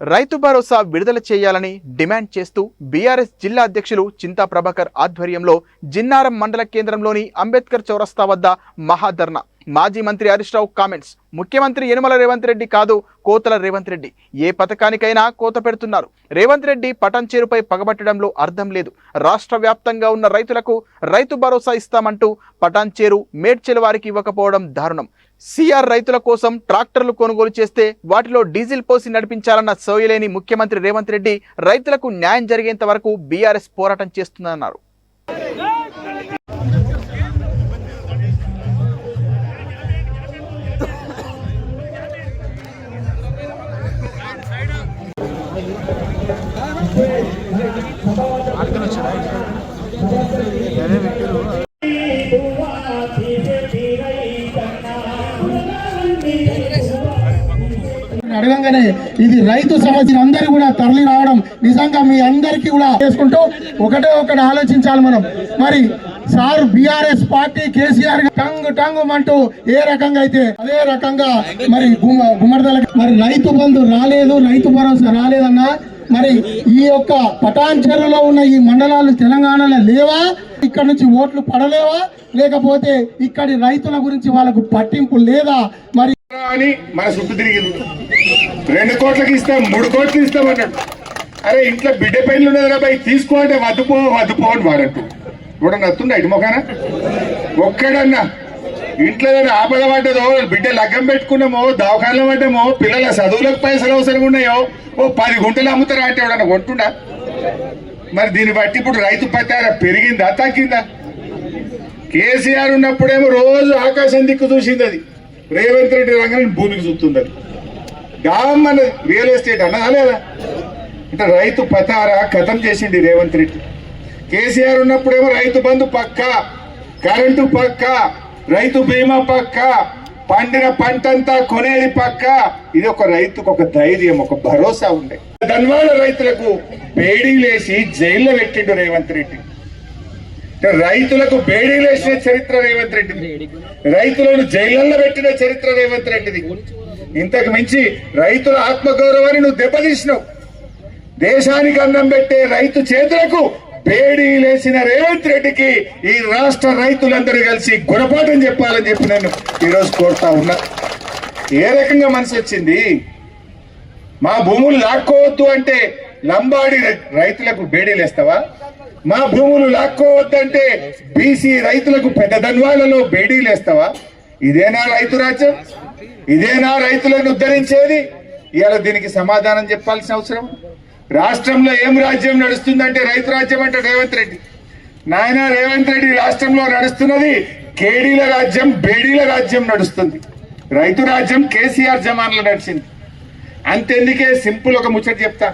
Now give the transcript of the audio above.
రైతు భరోసా విడుదల చేయాలని డిమాండ్ చేస్తూ బీఆర్ఎస్ జిల్లా అధ్యక్షులు చింతా ప్రభాకర్ ఆధ్వర్యంలో జిన్నారం మండల కేంద్రంలోని అంబేద్కర్ చౌరస్తా వద్ద మహాధర్నా. మాజీ మంత్రి హరీష్ రావు కామెంట్స్ ముఖ్యమంత్రి యనుమల రేవంత్ రెడ్డి కాదు కోతల రేవంత్ రెడ్డి. ఏ పథకానికైనా కోత పెడుతున్నారు. రేవంత్ రెడ్డి పటంచేరుపై పగబట్టడంలో అర్థం లేదు. రాష్ట్ర వ్యాప్తంగా ఉన్న రైతులకు రైతు భరోసా ఇస్తామంటూ పటాన్చేరు మేడ్చెల వారికి ఇవ్వకపోవడం దారుణం. సిఆర్ రైతుల కోసం ట్రాక్టర్లు కొనుగోలు చేస్తే వాటిలో డీజిల్ పోసి నడిపించాలన్న సోయలేని ముఖ్యమంత్రి రేవంత్ రెడ్డి రైతులకు న్యాయం జరిగేంత వరకు బీఆర్ఎస్ పోరాటం చేస్తుందన్నారు. అడగంగానే ఇది రైతు సమస్య అందరూ కూడా తరలి రావడం నిజంగా మీ అందరికీ కూడా చేసుకుంటూ ఒకటే ఒకటి ఆలోచించాలి మనం. మరి sir BRS party KCR tongue tongue అంటూ ఏ రకంగా అయితే అదే రకంగా మరి గుమ- గుమ్మడిదల మరి రైతు బంధు రాలేదు రైతు భరోసా రాలేదన్నా మరి ఈ యొక్క పటాన్ చెరువులో ఉన్న ఈ మండలాలు తెలంగాణలో లేవా? ఇక్కడ నుంచి ఓట్లు పడలేవా? లేకపోతే ఇక్కడి రైతుల గురించి వాళ్ళకు పట్టింపు లేదా? మరి అని మన చుట్టూ తిరిగింది. రెండు కోట్లకి ఇస్తాం మూడు కోట్లు ఇస్తాం అన్నాడు. అరే ఇంట్లో బిడ్డ పెళ్ళి ఉన్నది రాబాయి తీసుకో అంటే వద్దుపో వద్దుపో అని వాడంటూ. కూడా నత్తుండ ఇటు మొఖాన? ఒక్కడన్నా. ఇంట్లో ఏదైనా ఆపద పడ్డదో బిడ్డ లగ్గం పెట్టుకున్నామో దవాఖానలో పడ్డామో పిల్లల చదువులకు పైసలు అవసరం ఉన్నాయో ఓ పది గుంటలు అమ్ముతారా అంటే ఎవడన్నా కొంటుండా? మరి దీన్ని బట్టి ఇప్పుడు రైతు పత్తార పెరిగిందా తగ్గిందా? కేసీఆర్ ఉన్నప్పుడేమో రోజు ఆకాశం దిక్కు చూసింది అది. రేవంత్ రెడ్డి రంగం భూమికి చూస్తుంది అది గామన్నది రియల్ ఎస్టేట్ అన్నదా లేదా? అంటే రైతు పతార కథం చేసింది రేవంత్ రెడ్డి. కేసీఆర్ ఉన్నప్పుడేమో రైతు బంధు పక్క కరెంటు పక్క రైతు బీమా పక్క పండిన పంటంతా కొనేది పక్క. ఇది ఒక రైతుకు ఒక ధైర్యం ఒక భరోసా ఉండే. ధన్వాడ రైతులకు బేడీలేసి జైల్లో పెట్టిండు రేవంత్ రెడ్డి. రైతులకు బేడీలేసిన చరిత్ర రేవంత్ రెడ్డిది. రైతులను జైళ్ళల్లో పెట్టిన చరిత్ర రేవంత్ రెడ్డిది. ఇంతకు మించి రైతుల ఆత్మగౌరవాన్ని నువ్వు దెబ్బతీసినావు. దేశానికి అన్నం పెట్టే రైతు చేతులకు బేడీలేసిన రేవంత్ రెడ్డికి ఈ రాష్ట్ర రైతులందరూ కలిసి గుణపాఠం చెప్పాలని చెప్పి నేను ఈరోజు కోరుతా ఉన్నా. ఏ రకంగా మనసు వచ్చింది? మా భూములు లాక్కోవద్దు అంటే లంబాడి రై- రైతులకు బేడీలేస్తావా మా భూములు లాక్కోవద్దంటే బీసీ రైతులకు పెద్ద ధన్వాలలో బేడీలేస్తావా ఇదేనా రైతు రాజ్యం ఇదేనా రైతులను ఉద్ధరించేది. ఇవాళ దీనికి సమాధానం చెప్పాల్సిన అవసరం. రాష్ట్రంలో ఏం రాజ్యం నడుస్తుందంటే రైతు రాజ్యం అంటే రేవంత్ రెడ్డి. నాయన రేవంత్ రెడ్డి రాష్ట్రంలో నడుస్తున్నది కేడీల రాజ్యం బేడీల రాజ్యం నడుస్తుంది. రైతు రాజ్యం కేసీఆర్ జమాన్లో నడిచింది. అంతెందుకే సింపుల్ ఒక ముచ్చట చెప్తా.